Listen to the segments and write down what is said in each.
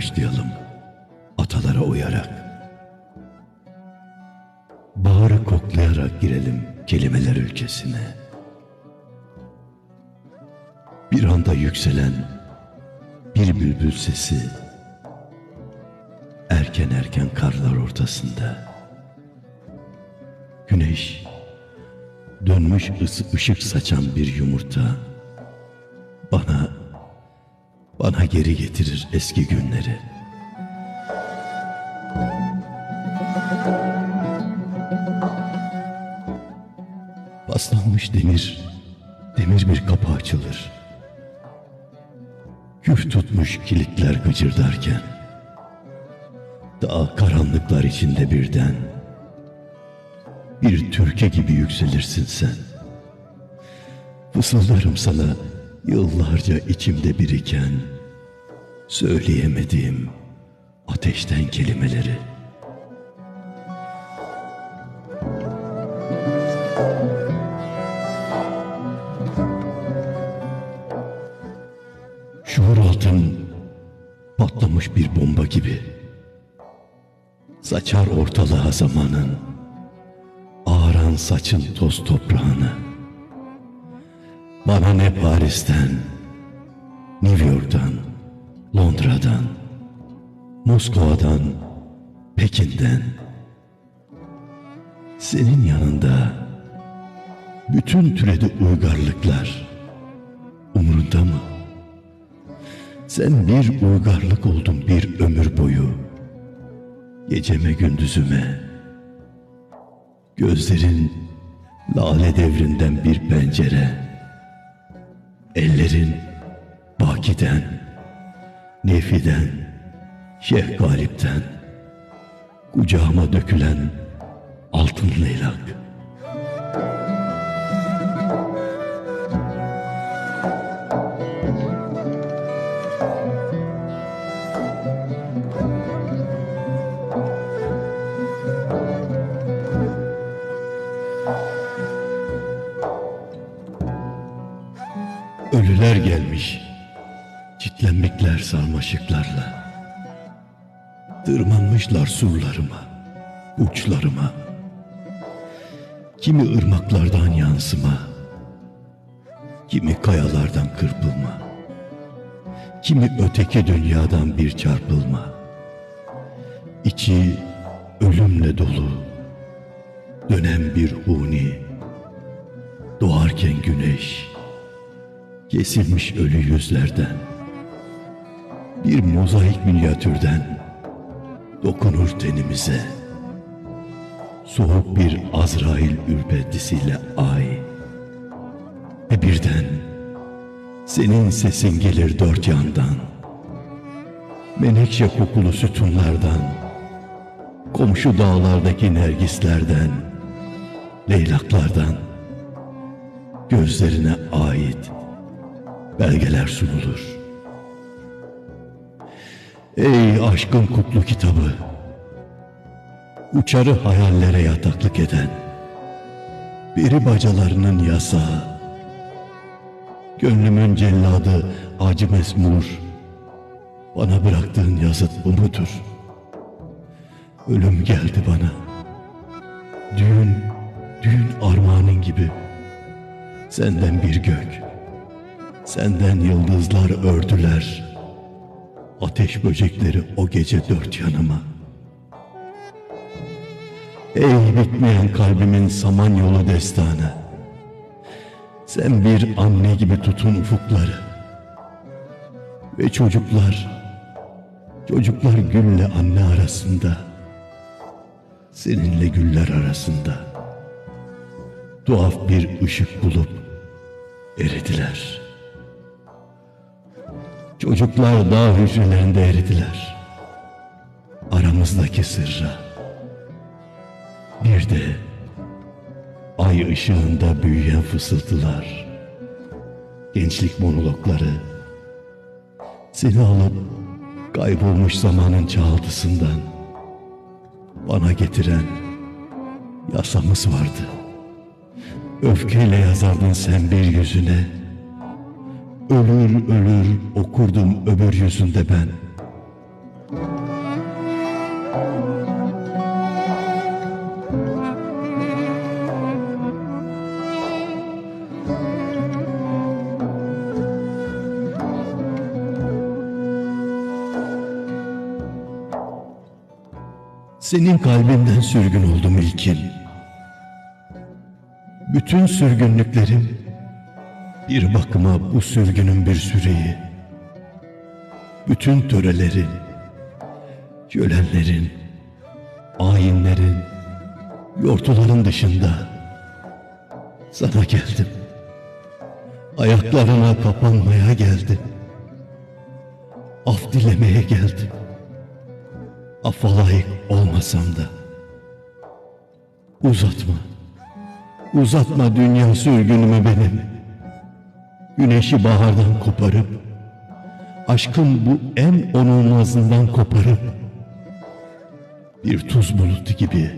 başlayalım. Atalara uyarak. Baharı koklayarak girelim kelimeler ülkesine. Bir anda yükselen bir bülbül sesi erken erken karlar ortasında. Güneş dönmüş ışık saçan bir yumurta bana bana geri getirir eski günleri. Paslanmış demir, demir bir kapı açılır. Küf tutmuş kilitler gıcırdarken, daha karanlıklar içinde birden, bir türkü gibi yükselirsin sen. Fısıldarım sana yıllarca içimde biriken, söyleyemediğim ateşten kelimeleri. Şuur altın patlamış bir bomba gibi. Saçar ortalığa zamanın, ağaran saçın toz toprağını. Bana ne Paris'ten, New York'tan, Londra'dan, Moskova'dan, Pekin'den. Senin yanında bütün türedi uygarlıklar umurunda mı? Sen bir uygarlık oldun bir ömür boyu. Geceme gündüzüme. Gözlerin lale devrinden bir pencere. Ellerin bakiden, nefiden, şeyh galipten. Kucağıma dökülen altın leylak. Ölüler gelmiş, çitlenmişler sarmaşıklarla. Tırmanmışlar surlarıma, uçlarıma. Kimi ırmaklardan yansıma, kimi kayalardan kırpılma. Kimi öteki dünyadan bir çarpılma. İçi ölümle dolu, dönen bir huni. Doğarken güneş, kesilmiş ölü yüzlerden, bir mozaik minyatürden dokunur tenimize. Soğuk bir Azrail ürpertisiyle ay. Ve birden senin sesin gelir dört yandan. Menekşe kokulu sütunlardan, komşu dağlardaki nergislerden, leylaklardan, gözlerine ait belgeler sunulur. Ey aşkın kutlu kitabı, uçarı hayallere yataklık eden, biri bacalarının yasağı, gönlümün celladı acı mesmur, bana bıraktığın yazıt bu mudur? Ölüm geldi bana, düğün, düğün armağanın gibi, senden bir gök, Senden yıldızlar ördüler. Ateş böcekleri o gece dört yanıma. Ey bitmeyen kalbimin samanyolu destanı. Sen bir anne gibi tutun ufukları. Ve çocuklar, çocuklar gülle anne arasında. Seninle güller arasında. Tuhaf bir ışık bulup eridiler.'' Çocuklar dağ hücrelerinde eridiler. Aramızdaki sırra. Bir de ay ışığında büyüyen fısıltılar. Gençlik monologları. Seni alıp kaybolmuş zamanın çağıltısından bana getiren yasamız vardı. Öfkeyle yazardın sen bir yüzüne Ölür ölür okurdum öbür yüzünde ben. Senin kalbinden sürgün oldum ilkin. Bütün sürgünlüklerim bir bakıma bu sürgünün bir süreyi. Bütün törelerin, kölenlerin, ayinlerin, yortuların dışında sana geldim. Ayaklarına kapanmaya geldim. Af dilemeye geldim. Affa layık olmasam da. Uzatma. Uzatma dünya sürgünümü benim. Güneşi bahardan koparıp, aşkın bu en onulmazından koparıp, bir tuz bulutu gibi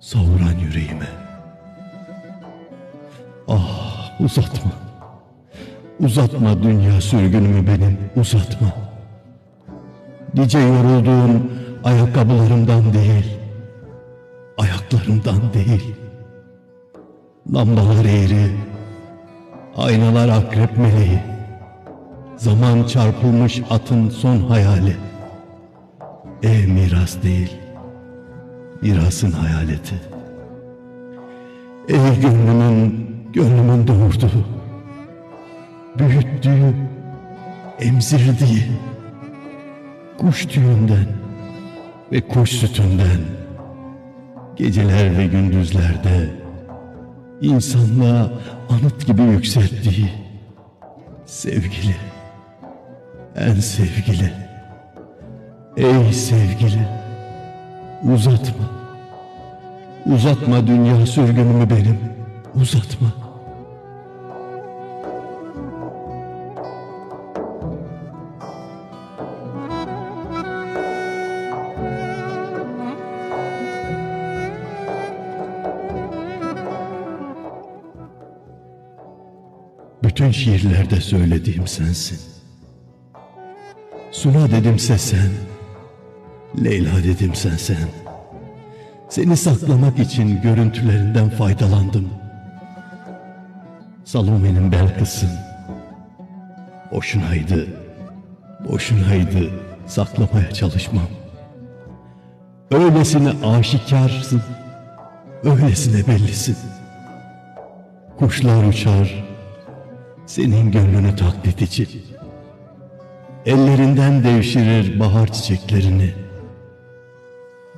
savuran yüreğime. Ah uzatma. Uzatma dünya sürgünümü benim uzatma. Nice yorulduğum ayakkabılarımdan değil, ayaklarımdan değil. Lambalar eğri, aynalar akrep meleği. Zaman çarpılmış atın son hayali. Ev miras değil, mirasın hayaleti. Ey gönlümün, gönlümün doğurduğu, büyüttüğü, emzirdiği, kuş tüyünden ve kuş sütünden, geceler ve gündüzlerde insanlığa anıt gibi yükselttiği sevgili, en sevgili, ey sevgili, uzatma, uzatma dünya sürgünümü benim, uzatma. Şiirlerde söylediğim sensin. Suna dedimse sen, Leyla dedimsen sen. Seni saklamak için görüntülerinden faydalandım. Salome'nin Belkıs'ın. Boşunaydı, boşunaydı saklamaya çalışmam. Öylesine aşikarsın, öylesine bellisin. Kuşlar uçar, senin gönlünü taklit için. Ellerinden devşirir bahar çiçeklerini.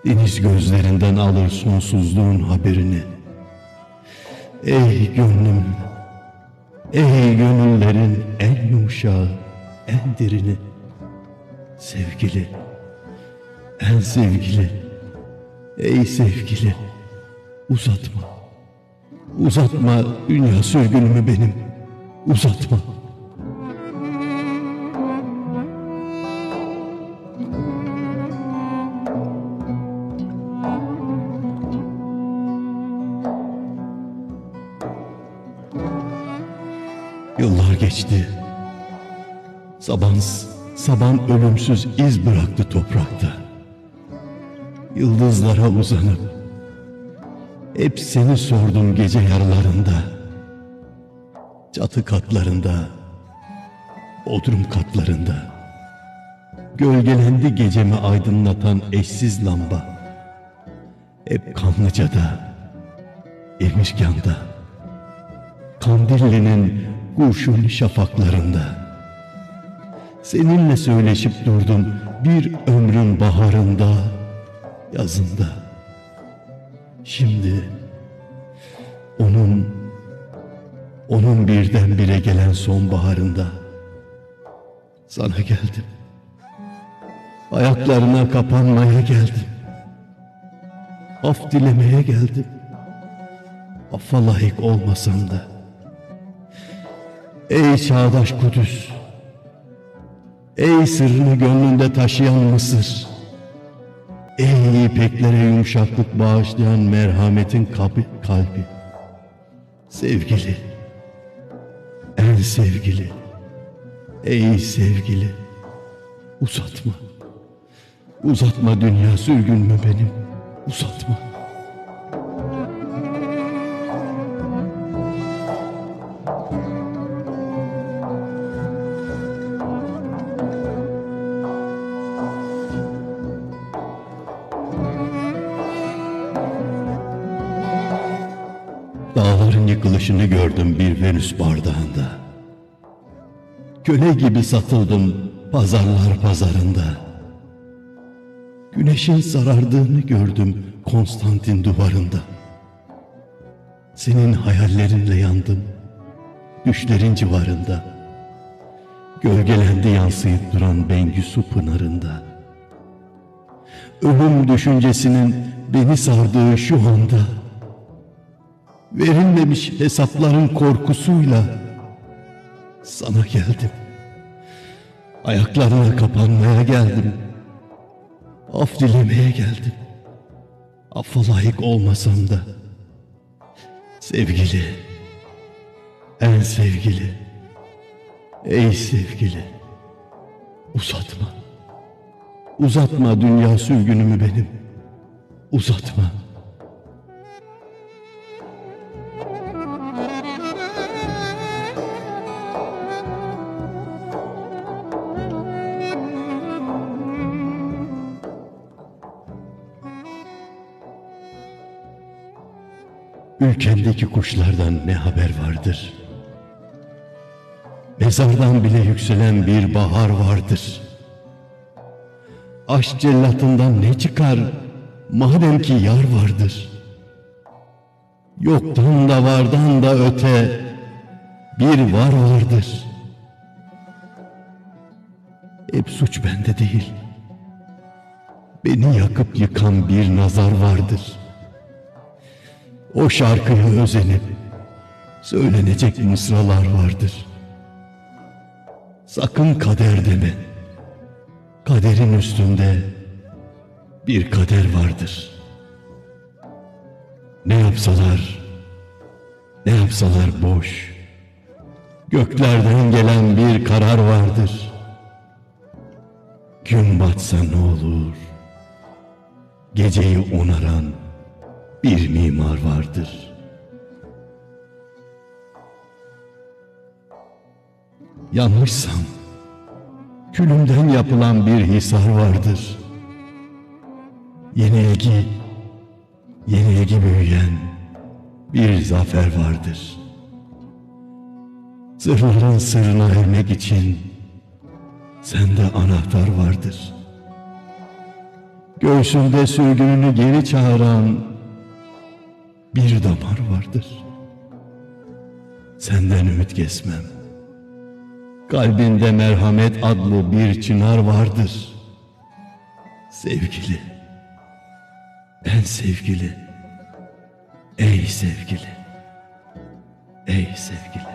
Deniz gözlerinden alır sonsuzluğun haberini. Ey gönlüm, ey gönüllerin en yumuşağı, en derini. Sevgili, en sevgili, ey sevgili, uzatma. Uzatma dünya sürgünümü benim, uzatma. Yıllar geçti. Saban, saban ölümsüz iz bıraktı toprakta. Yıldızlara uzanıp hep seni sordum gece yarılarında. Çatı katlarında, bodrum katlarında. Gölgelendi gecemi aydınlatan eşsiz lamba. Hep Kanlıca'da, Emirgan'da. Kandilli'nin kurşun şafaklarında. Seninle söyleşip durdum bir ömrün baharında, yazında. Şimdi onun, onun birdenbire gelen sonbaharında sana geldim. Ayaklarına kapanmaya geldim. Af dilemeye geldim. Affa layık olmasam da. Ey çağdaş Kudüs! Ey sırrını gönlünde taşıyan Mısır! Ey ipeklere yumuşaklık bağışlayan merhametin kalbi, kalbi! Sevgili, sevgili, ey sevgili uzatma. Uzatma dünya sürgünme benim, uzatma. Dağların yıkılışını gördüm bir Venüs bardağında. Köle gibi satıldım pazarlar pazarında. Güneşin sarardığını gördüm Konstantin duvarında. Senin hayallerinle yandım düşlerin civarında. Gölgelendi yansıyıp duran Bengüsü pınarında. Ölüm düşüncesinin beni sardığı şu anda. Verilmemiş hesapların korkusuyla sana geldim. Ayaklarına kapanmaya geldim. Af dilemeye geldim. Affa layık olmasam da. Sevgili, en sevgili, ey sevgili, uzatma. Uzatma dünya sürgünümü benim. Uzatma. Ülkendeki kuşlardan ne haber vardır? Mezardan bile yükselen bir bahar vardır. Aşk cellatından ne çıkar madem ki yar vardır? Yoktan da vardan da öte bir var vardır. Hep suç bende değil. Beni yakıp yıkan bir nazar vardır. O şarkıya özenip söylenecek mısralar vardır. Sakın kader deme. Kaderin üstünde bir kader vardır. Ne yapsalar, ne yapsalar boş. Göklerden gelen bir karar vardır. Gün batsa ne olur? Geceyi onaran bir mimar vardır. Yanlışsam külümden yapılan bir hisar vardır. Yenilgi, yenilgi büyüyen bir zafer vardır. Sırların sırrına ermek için sende anahtar vardır. Göğsünde sürgününü geri çağıran bir damar vardır. Senden ümit kesmem. Kalbinde merhamet adlı bir çınar vardır. Sevgili, en sevgili, ey sevgili, ey sevgili.